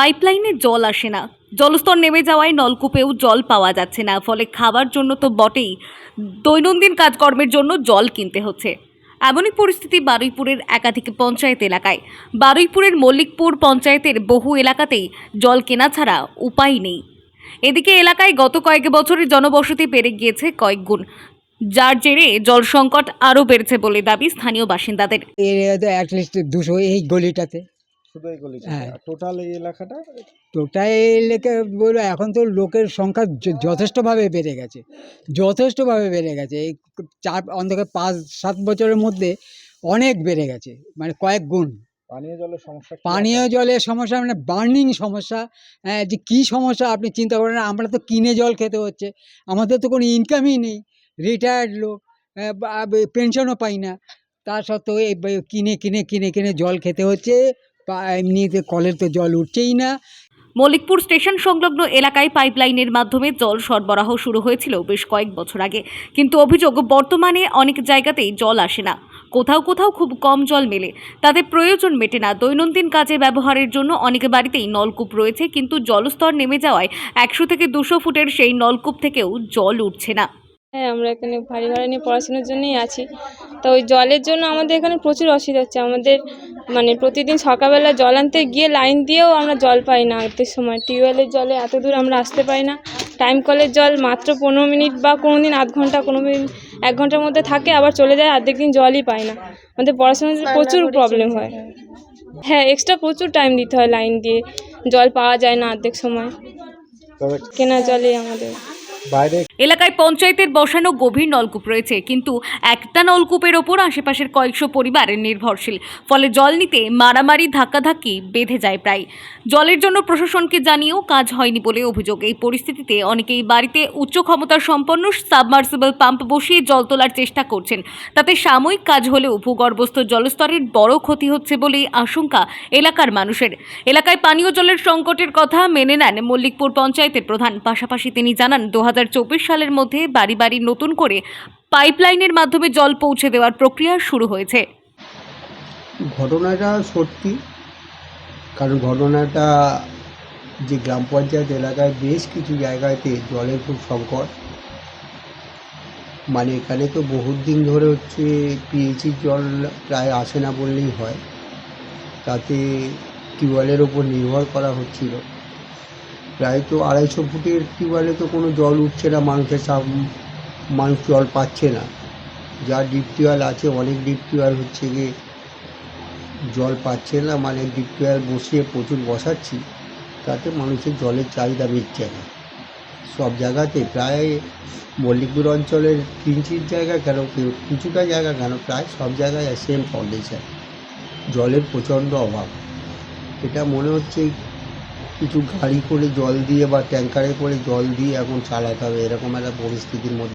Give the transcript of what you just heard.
পাইপলাইনে জল আসে না। জলস্তর নেমে যাওয়ায় নলকূপেও জল পাওয়া যাচ্ছে না, ফলে খাবার জন্য তো বটেই। দৈনন্দিন কাজকর্মের জন্য জল কিনতে হচ্ছে। এমনই পরিস্থিতি বারুইপুরের একাধিক পঞ্চায়েত এলাকায়। বারুইপুরের মল্লিকপুর পঞ্চায়েতের বহু এলাকাতেই জল কেনা ছাড়া উপায় নেই। এদিকে এলাকায় গত কয়েক বছরের জনবসতি বেড়ে গিয়েছে কয়েক গুণ, যার জেরে জল সংকট আরও বেড়েছে বলে দাবি স্থানীয় বাসিন্দাদের। দুশো এই গলিটাতে। শুধু এই হ্যাঁ। টোটাল এই এলাকাটা? টোটাল এলাকা বলব এখন তো লোকের সংখ্যা যথেষ্টভাবে বেড়ে গেছে। যথেষ্টভাবে বেড়ে গেছে। এই চার অন্তত পাঁচ সাত বছরের মধ্যে অনেক বেড়ে গেছে মানে কয়েক গুণ। পানীয় জলের সমস্যা পানীয় জলের সমস্যা মানে বার্নিং সমস্যা। হ্যাঁ, যে কী সমস্যা আপনি চিন্তা করেন আমরা তো কিনে জল খেতে হচ্ছে। আমাদের তো কোনো ইনকামই নেই। রিটায়ার্ড লোক পেনশনও পাই না। তা সত্ত্বেও এই কিনে কিনে কিনে কিনে জল খেতে হচ্ছে। এমনিতে কলের তো জল উঠছেই না। মল্লিকপুর স্টেশন সংলগ্ন এলাকায় পাইপলাইনের মাধ্যমে জল সরবরাহ শুরু হয়েছিল বেশ কয়েক বছর আগে। কিন্তু অভিযোগ বর্তমানে অনেক জায়গাতেই জল আসে না। কোথাও কোথাও খুব কম জল মেলে। তাদের প্রয়োজন মেটে না। দৈনন্দিন কাজে ব্যবহারের জন্য অনেক বাড়িতেই নলকূপ রয়েছে কিন্তু জলস্তর নেমে যাওয়ায় একশো থেকে দুশো ফুটের সেই নলকূপ থেকেও জল উঠছে না। হ্যাঁ আমরা এখানে বাড়ি ভাড়া নিয়ে পড়াশোনার জন্যই আছি। তো ওই জলের জন্য আমাদের এখানে প্রচুর অসুবিধা হচ্ছে। আমাদের মানে প্রতিদিন সকালবেলা জল আনতে গিয়ে লাইন দিয়েও আমরা জল পাই না আনতে সময়। টিউবওয়েলের জলে এত দূর আমরা আসতে পারি না। টাইম কলের জল মাত্র পনেরো মিনিট বা কোনো দিন আধ ঘণ্টা কোনো দিন এক ঘণ্টার মধ্যে থাকে আবার চলে যায় অর্ধেক দিন জলই পাই না। আমাদের পড়াশোনার প্রচুর প্রবলেম হয়। হ্যাঁ এক্সট্রা প্রচুর টাইম দিতে হয় লাইন দিয়ে। জল পাওয়া যায় না অর্ধেক সময়। কেনা জলে আমাদের। এলাকায় পঞ্চায়েতের বসানো গভীর নলকূপ রয়েছে, কিন্তু একটা নলকূপের ওপর আশেপাশের কয়েকশো পরিবার নির্ভরশীল। ফলে জল নিতে মারামারি, ধাক্কাধাক্কি বেঁধে যায় প্রায়। জলের জন্য প্রশাসনকে জানিয়েও কাজ হয়নি বলে অভিযোগ। এই পরিস্থিতিতে অনেকেই বাড়িতে উচ্চ ক্ষমতার সম্পন্ন সাবমার্সিবল পাম্প বসিয়ে জল তোলার চেষ্টা করছেন। তাতে সাময়িক কাজ হলেও ভূগর্ভস্থ জলস্তরের বড় ক্ষতি হচ্ছে বলেই আশঙ্কা এলাকার মানুষের। এলাকায় পানীয় জলের সংকটের কথা মেনে নেন মল্লিকপুর পঞ্চায়েতের প্রধান। পাশাপাশি তিনি জানান, দু সালের মধ্যে বাড়ি বাড়ি নতুন করে পাইপলাইনের মাধ্যমে জল পৌঁছে দেওয়ার প্রক্রিয়া শুরু হয়েছে। ঘটনাটা সত্যি, কারণ ঘটনাটা যে গ্রাম পঞ্চায়েত এলাকায় বেশ কিছু জায়গাতে জলের খুব সংকট। মানে এখানে তো বহুত দিন ধরে হচ্ছে পিএইচির জল প্রায় আসে না বললেই হয়। তাতে টিউবওয়েলের ওপর নির্ভর করা হচ্ছিল। প্রায় তো আড়াইশো ফুটের টিউবওয়েলে তো কোনো জল উঠছে না, মানুষের সাম মানুষ জল পাচ্ছে না। যা ডিপ টিউবওয়েল আছে, অনেক ডিপ টিউবওয়েল হচ্ছে গিয়ে জল পাচ্ছে না মানে ডিপ টিউবওয়েল বসিয়ে প্রচুর বসাচ্ছি, তাতে মানুষের জলের চাহিদা মিটছে না। সব জায়গাতে প্রায় মল্লিকপুর অঞ্চলের কিঞ্চিত জায়গা কেন, কিছুটা জায়গা কেন, প্রায় সব জায়গায় সেম কন্ডিশন জলের প্রচণ্ড অভাব। এটা মনে হচ্ছে কিছু গাড়ি করে জল দিয়ে বা ট্যাঙ্কারে করে জল দিয়ে এখন চালাতে হবে, এরকম একটা পরিস্থিতির মধ্যে